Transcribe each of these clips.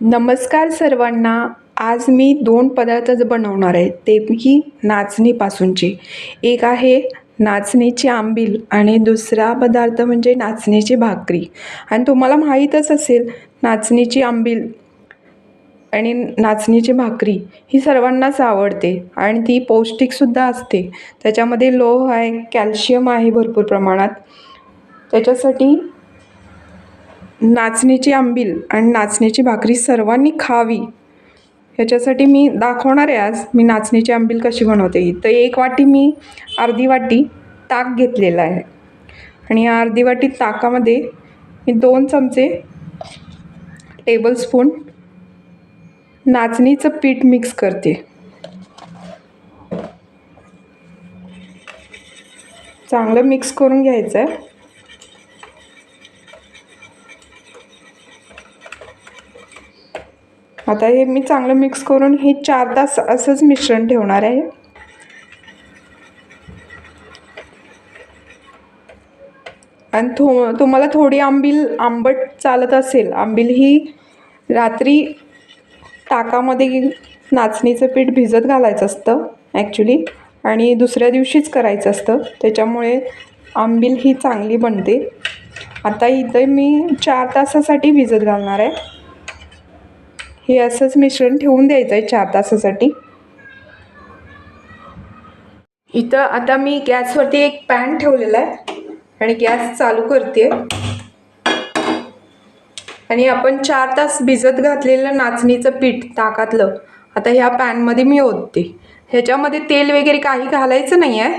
नमस्कार सर्वांना. आज मी दोन पदार्थच बनवणार आहे. तेही नाचणीपासूनचे. एक आहे नाचणीची आंबील आणि दुसरा पदार्थ म्हणजे नाचणीची भाकरी. आणि तुम्हाला माहीतच असेल नाचणीची आंबील आणि नाचणीची भाकरी ही सर्वांनाच आवडते आणि ती पौष्टिकसुद्धा असते. त्याच्यामध्ये लोह आहे कॅल्शियम आहे भरपूर प्रमाणात. त्याच्यासाठी नाचणीची आंबील आणि नाचणीची भाकरी सर्वांनी खावी. ह्याच्यासाठी मी दाखवणार आहे आज मी नाचणीची आंबील कशी बनवते. तर एक वाटी मी अर्धी वाटी ताक घेतलेला आहे. आणि या अर्धी वाटी ताकामध्ये मी दोन चमचे टेबलस्पून नाचणीचं पीठ मिक्स करते. चांगलं मिक्स करून घ्यायचं आहे आता हे मी चांगलं मिक्स करून हे चार तास असंच मिश्रण ठेवणार आहे. आणि थो तुम्हाला थोडी आंबील आंबट चालत असेल आंबील ही रात्री ताकामध्ये नाचणीचं पीठ भिजत घालायचं असतं ॲक्च्युली आणि दुसऱ्या दिवशीच करायचं असतं. त्याच्यामुळे आंबील ही चांगली बनते. आता इथे मी चार तासासाठी भिजत घालणार आहे. हे असंच मिश्रण ठेवून द्यायचं आहे चार तासासाठी. इथं आता मी गॅसवरती एक पॅन ठेवलेला आहे आणि गॅस चालू करते आणि आपण चार तास भिजत घातलेलं नाचणीचं पीठ ताकातलं. आता ह्या पॅनमध्ये मी ओतते. ह्याच्यामध्ये तेल वगैरे काही घालायचं नाही आहे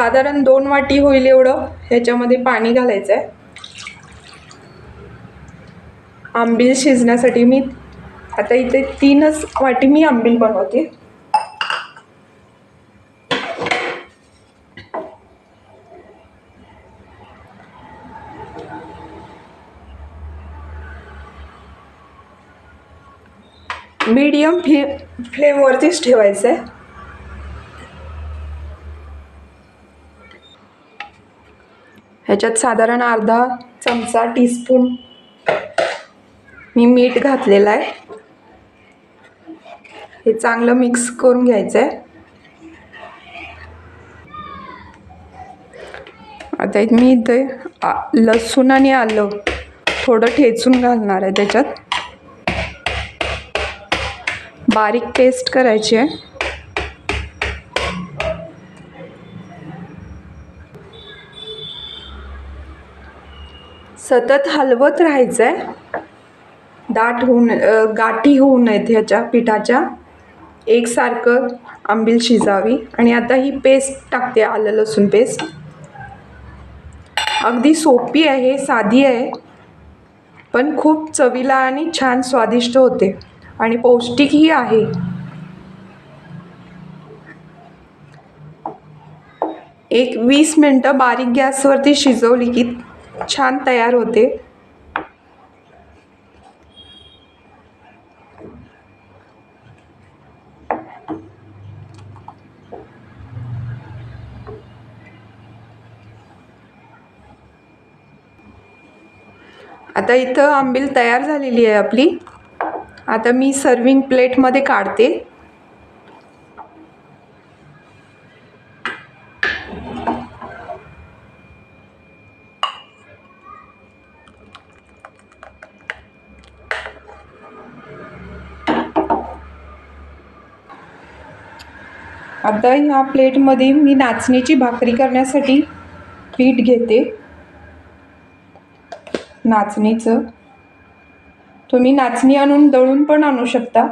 साधारण दोन वाटी होईल एवढं. ह्याच्यामध्ये पाणी घालायचं आहे आंबील शिजण्यासाठी मी आता इथे तीनच वाटी मी आंबील बनवते. मीडियम फ्ले फ्लेमवरतीच ठेवायचं आहे ह्याच्यात साधारण अर्धा चमचा टीस्पून मी मीठ घातलेलं आहे. हे चांगलं मिक्स करून घ्यायचं आहे आता एक मी इथे लसूण आणि आलं थोडं ठेचून घालणार आहे त्याच्यात. बारीक पेस्ट करायची आहे. सतत हलवत राहायचं आहे दाट होऊन गाठी होऊ नयेत ह्याच्या पिठाच्या. एकसारखं आंबील शिजावी. आणि आता ही पेस्ट टाकते आलं लसूण पेस्ट अगदी सोपी आहे साधी आहे. पण खूप चवीला आणि छान स्वादिष्ट होते. आणि पौष्टिकही आहे. एक वीस मिनटं बारीक गॅसवरती शिजवली की छान तयार होते. आता इथं आंबील तयार झालेली आहे आपली. आता मी सर्विंग प्लेटमध्ये काढते. आता ह्या प्लेटमध्ये मी नाचणीची भाकरी करण्यासाठी पीठ घेते. नाचणीचं. तुम्ही नाचणी आणून दळून पण आणू शकता.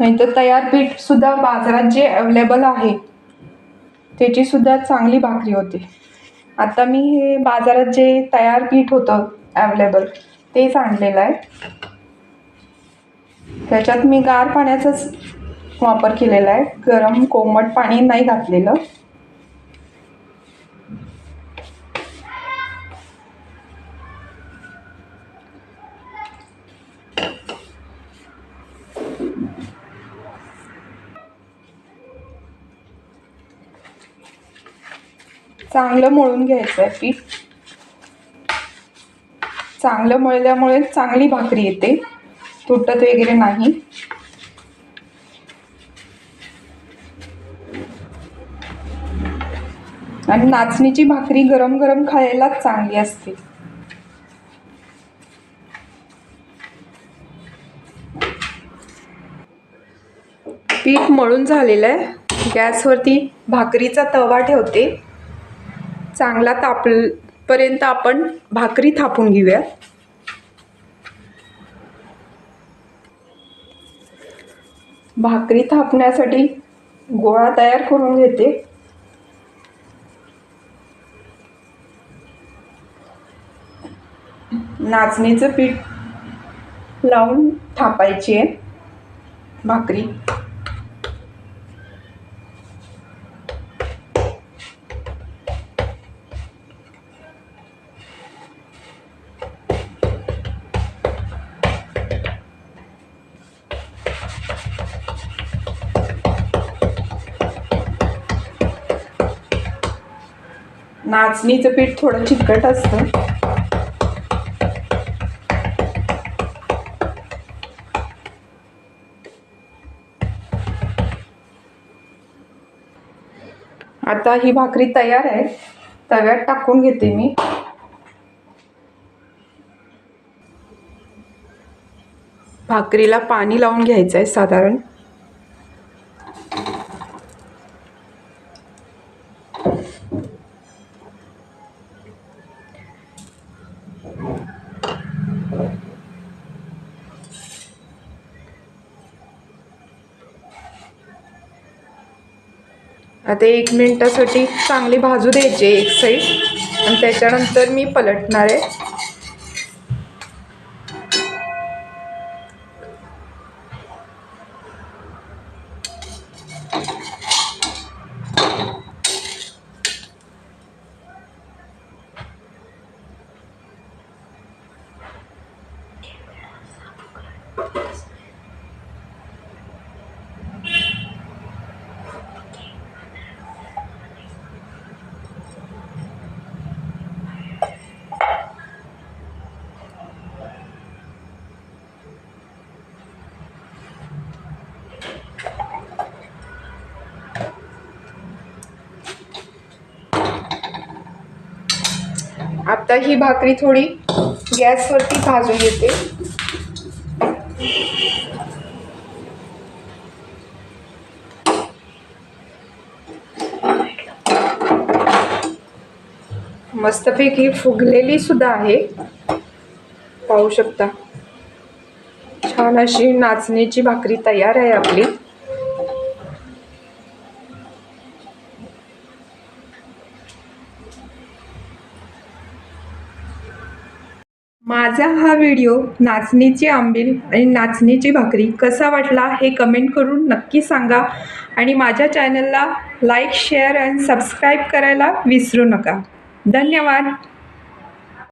नाहीतर तयार पीठसुद्धा बाजारात जे अवेलेबल आहे त्याचीसुद्धा चांगली भाकरी होते. आता मी हे बाजारात जे तयार पीठ होतं ॲवेलेबल तेच आणलेलं आहे. त्याच्यात मी गार पाण्याचंच वापर केलेला आहे. गरम कोमट पाणी नाही घातलेलं. चांगलं मळून घ्यायचं आहे पीठ. चांगलं मळल्यामुळे चांगली भाकरी येते. तुटत वगैरे नाही. आणि नाचणीची भाकरी गरम गरम खायलाच चांगली असते. पीठ मळून झालेलं आहे. गॅसवरती भाकरीचा तवा ठेवते. चांगला तापपर्यंत आपण भाकरी थापून घेऊया. भाकरी थापण्यासाठी गोळा तयार करून घेते. नाचणीचं पीठ लावून थापायची आहे. भाकरी. नाचणीचं पीठ थोडं चिकट असतं. आता ही भाकरी तयार आहे. तव्यात टाकून घेते मी. भाकरीला पाणी लावून घ्यायचं आहे साधारण. आता एक मिनटासाठी चांगली भाजू द्यायची एक साईड. आणि त्याच्यानंतर मी पलटणार आहे. आता ही भाकरी थोडी गॅसवरती भाजून घेते. मस्तपैकी फुगलेली सुद्धा आहे. पाहू शकता. छान अशी नाचणीची भाकरी तयार आहे आपली. माझा हा व्हिडिओ नाचणीची आंबील आणि नाचणीची भाकरी कसा वाटला हे कमेंट करून नक्की सांगा. आणि माझ्या चॅनलला लाईक शेअर अँड सबस्क्राईब करायला विसरू नका. धन्यवाद.